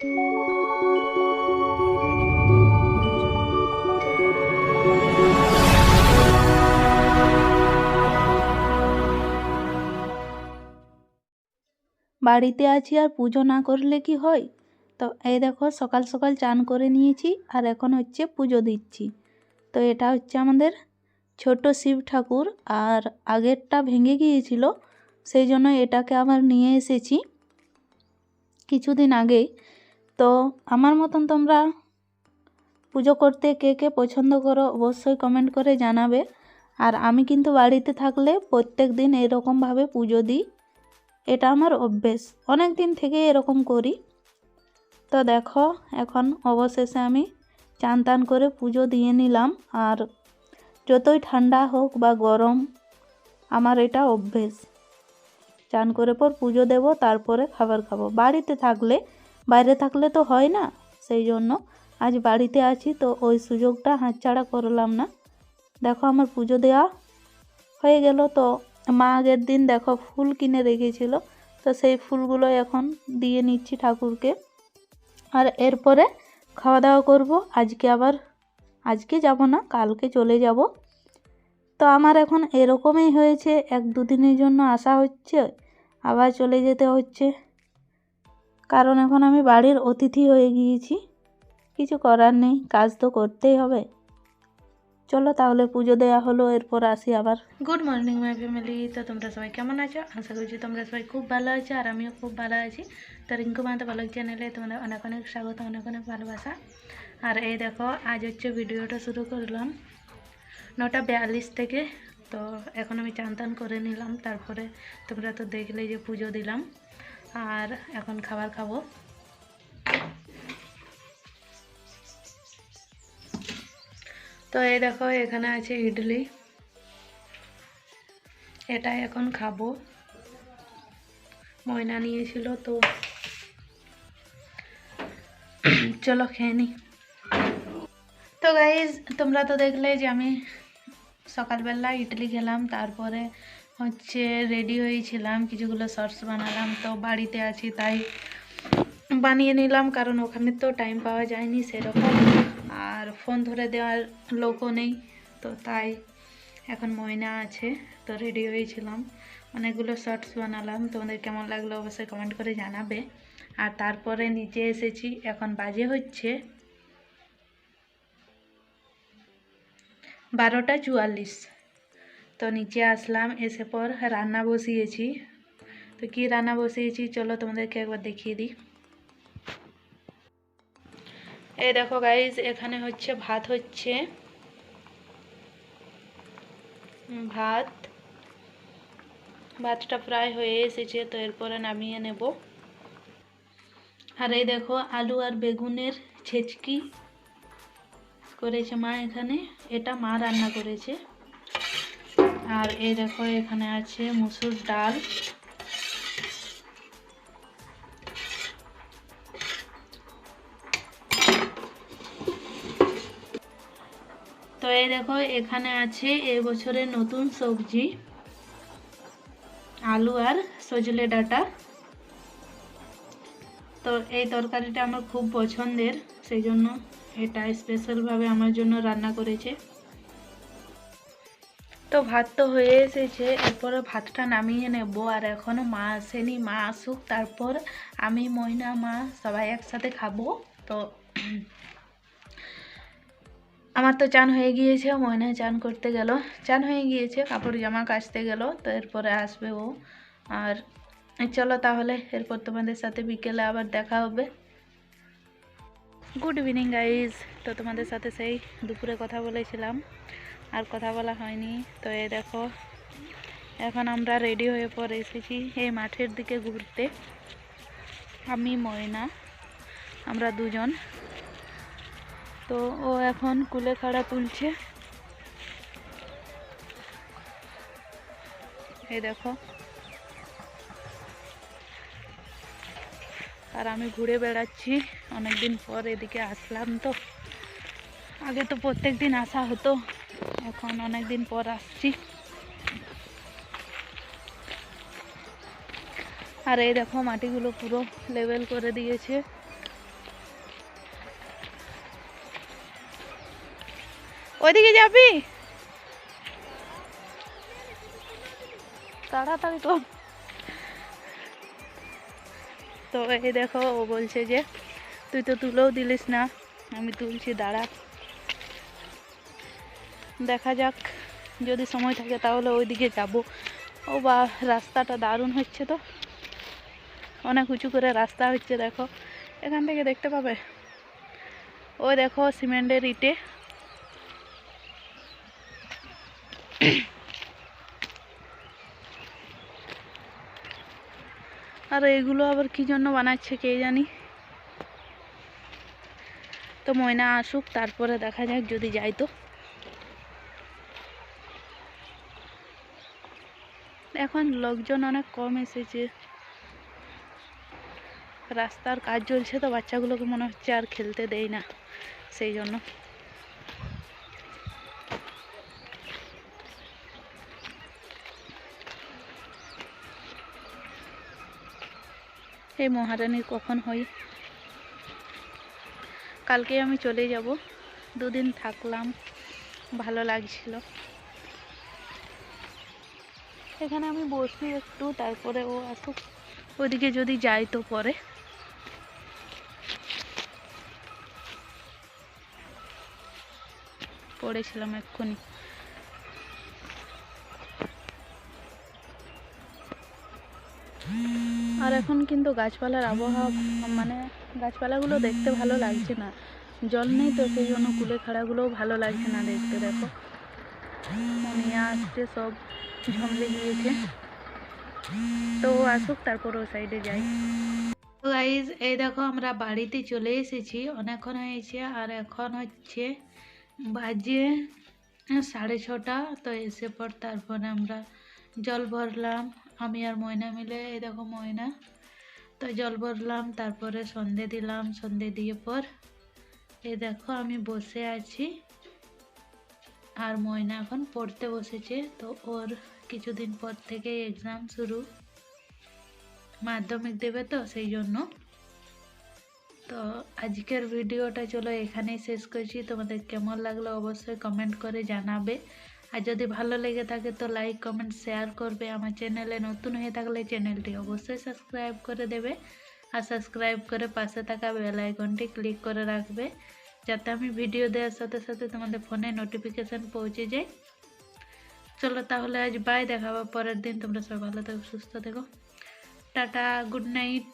বাড়িতে আছি আর পুজো না করলে কি হয়? তো এই দেখো, সকাল সকাল চান করে নিয়েছি আর এখন হচ্ছে পুজো দিচ্ছি। তো এটা হচ্ছে আমাদের ছোট শিব ঠাকুর আর আগেরটা ভেঙে গিয়েছিল, সেই জন্য এটাকে আবার নিয়ে এসেছি। কিছুদিন আগেই তো আমার মতন তোমরা পুজো করতে কে কে পছন্দ করো অবশ্যই কমেন্ট করে জানাবে। আর আমি কিন্তু বাড়িতে থাকলে প্রত্যেক দিন এরকমভাবে পুজো দিই। এটা আমার অভ্যেস। অনেক দিন থেকে এরকম করি। তো দেখো, এখন অবশেষে আমি চান টান করে পুজো দিয়ে নিলাম। আর যতই ঠান্ডা হোক বা গরম, আমার এটা অভ্যেস। চান করে পর পুজো দেব, তারপরে খাবার খাব। বাড়িতে থাকলে বাইরে থাকলে তো হয় না, সেই জন্য আজ বাড়িতে আছি তো ওই সুযোগটা হাতছাড়া করলাম না। দেখো আমার পুজো দেওয়া হয়ে গেল তো, মা আগের দিন দেখো ফুল কিনে রেখেছিল, তো সেই ফুলগুলো এখন দিয়ে নিচ্ছি ঠাকুরকে। আর এরপরে খাওয়া দাওয়া করব, আজকে আবার, আজকে যাব না, কালকে চলে যাব। তো আমার এখন এরকমই হয়েছে, এক দুদিনের জন্য আসা হচ্ছে, আবার চলে যেতে হচ্ছে। কারণ এখন আমি বাড়ির অতিথি হয়ে গিয়েছি। কিছু করার নেই, কাজ তো করতেই হবে। চলো তাহলে পুজো দেওয়া হলো, এরপর আসি আবার। গুড মর্নিং মাই ফ্যামিলি তো তোমরা সবাই কেমন আছো? আশা করছি তোমরা সবাই খুব ভালো আছো, আর আমিও খুব ভালো আছি। তো রিঙ্কু মাতা ব্লগ চ্যানেলে তোমাদের অনেক অনেক স্বাগত, অনেক অনেক ভালোবাসা। আর এই দেখো, আজ হচ্ছে ভিডিওটা শুরু করলাম নটা বিয়াল্লিশ থেকে। তো এখন আমি চান করে নিলাম, তারপরে তোমরা তো দেখলে যে পুজো দিলাম। আর এখন খাবার খাব। তো এই দেখো, এখানে আছে ইডলি। এটা এখন খাব। ময়না নিয়েছিল, তো চলো খেয়ে নি। তো গাইজ তোমরা তো দেখলে যে আমি সকালবেলা ইডলি খেলাম, তারপরে হচ্ছে রেডি হয়েছিলাম, কিছুগুলো শর্টস বানালাম, তো বাড়িতে আছি তাই বানিয়ে নিলাম, কারণ ওখানে তো টাইম পাওয়া যায়নি সেরকম, আর ফোন ধরে দেওয়ার লোকও নেই, তো তাই এখন ময়না আছে, তো রেডি হয়েছিলাম। অনেকগুলো শর্টস বানালাম, তোমাদের কেমন লাগল অবশ্যই কমেন্ট করে জানাবে। আর তারপরে নিচে এসেছি, এখন বাজে হচ্ছে বারোটা চুয়াল্লিশ। তো নিচে আসলাম, এসে পর রান্না বসিয়েছি। তো কি রান্না বসিয়েছি চলো তোমাদেরকে একবার দেখিয়ে দিই। এই দেখো গাইজ এখানে হচ্ছে ভাত হচ্ছে। ভাত। ভাতটা প্রায় হয়ে এসেছে, তো এরপরে নামিয়ে নেব। আর এই দেখো আলু আর বেগুনের ছেচকি করেছে মা এখানে। এটা মা রান্না করেছে। আর এই দেখো, এখানে আছে মুসুর ডাল। তো এই দেখো, এখানে আছে এবছরের নতুন সবজি, আলু আর সজলে ডাটা। তো এই তরকারিটা আমার খুব পছন্দের, সেই জন্য এটা স্পেশালভাবে আমার জন্য রান্না করেছে। তো ভাত তো হয়ে এসেছে এরপরে ভাতটা নামিয়ে নেব। আর এখনও মা আসেনি, মা আসুক, তারপর আমি, ময়না, মা সবাই একসাথে খাব। তো আমার তো চান হয়ে গিয়েছে, ময়না চান করতে গেল। চান হয়ে গিয়েছে, কাপড় জামা কাচতে গেল, তো এরপরে আসবে ও। আর চলো তাহলে, এরপর তোমাদের সাথে বিকেলে আবার দেখা হবে। Good evening, guys. তো তোমাদের সাথে সেই দুপুরে কথা বলেছিলাম। আর কথা বলা হয়নি। তো এ দেখো, এখন আমরা রেডি হয়ে পরে এসেছি এই মাঠের দিকে ঘুরতে। আমি, ময়না, আমরা দুজন। তো ও এখন কুলেখাড়া তুলছে। এই দেখো। আর আমি ঘুরে বেড়াচ্ছি। অনেকদিন পর এদিকে আসলাম তো। আগে তো প্রত্যেক দিন আসা হতো। এখন অনেক দিন পর আসছি। আর এই দেখো, মাটিগুলো পুরো লেভেল করে দিয়েছে। ওইদিকে যাবি তাড়াতাড়ি তো তো এই দেখো, ও বলছে যে, তুই তো তুলেও দিলিস না, আমি তুলছি, দাঁড়া। দেখা যাক। যদি সময় থাকে তাহলে ওইদিকে যাব। ও বা, রাস্তাটা দারুণ হচ্ছে তো। অনেক উঁচু করে রাস্তা হচ্ছে, দেখো। এখান থেকে দেখতে পাবে? ওই দেখো, সিমেন্টের ইটে। আর এগুলো আবার কি জন্য বানাচ্ছে কে জানি? তো ময়না আসুক, তারপরে দেখা যাক যদি যাই তো। এখন লোকজন অনেক কম এসেছে। রাস্তার কাজ চলছে তো বাচ্চাগুলোকে মনে হচ্ছে আর খেলতে দেয় না, সেই জন্য। এই মহারানীর কখন হই? কালকে আমি চলে যাব। দুদিন থাকলাম, ভালো লাগছিল। এখানে আমি বসি একটু, তারপরে ও আসুক। ওদিকে যদি যাই তো পরে। পড়েছিলাম এক্ষুনি। আর এখন কিন্তু গাছপালার আবহাওয়া মানে গাছপালাগুলো দেখতে ভালো লাগছে না। জল নেই তো, সেই জন্য কুলে খাড়াগুলোও ভালো লাগছে না দেখতে, দেখো। মনিয়া আসছে সব। ঝমলে গিয়েছে তো আসুক তারপর ও সাইডে যাই তো গাইজ এই দেখো আমরা বাড়িতে চলে এসেছি। অনেকক্ষণ হয়েছে আর এখন হচ্ছে বাজে সাড়ে ছটা। তো এসে পর তারপরে আমরা জল ভরলাম। আমি আর ময়না মিলে, এই দেখো ময়না। তো জল ভরলাম, তারপরে সন্ধে দিলাম। সন্ধে দিয়ে পর এই দেখো আমি বসে আছি। আর ময়না এখন পড়তে বসেছে, তো ওর কিছুদিন পর থেকে এক্সাম শুরু। মাধ্যমিক দেবে তো সেই জন্য। তো আজকের ভিডিওটা চলো এখানেই শেষ করছি। তোমাদের কেমন লাগল অবশ্যই কমেন্ট করে জানাবে। আর যদি ভালো লেগে থাকে তো লাইক কমেন্ট শেয়ার করবে। আমার চ্যানেলে নতুন হয়ে থাকলে চ্যানেলটি অবশ্যই সাবস্ক্রাইব করে দেবে। আর সাবস্ক্রাইব করে পাশে থাকা বেল আইকনটি ক্লিক করে রাখবে। যাতে আমি ভিডিও দেওয়ার সাথে সাথে তোমাদের ফোনে নোটিফিকেশান পৌঁছে যায়। চলো তাহলে আজ বাই দেখাবো, পরের দিন তোমরা সবাই ভালো থেকো, সুস্থ থেকো। Tata good night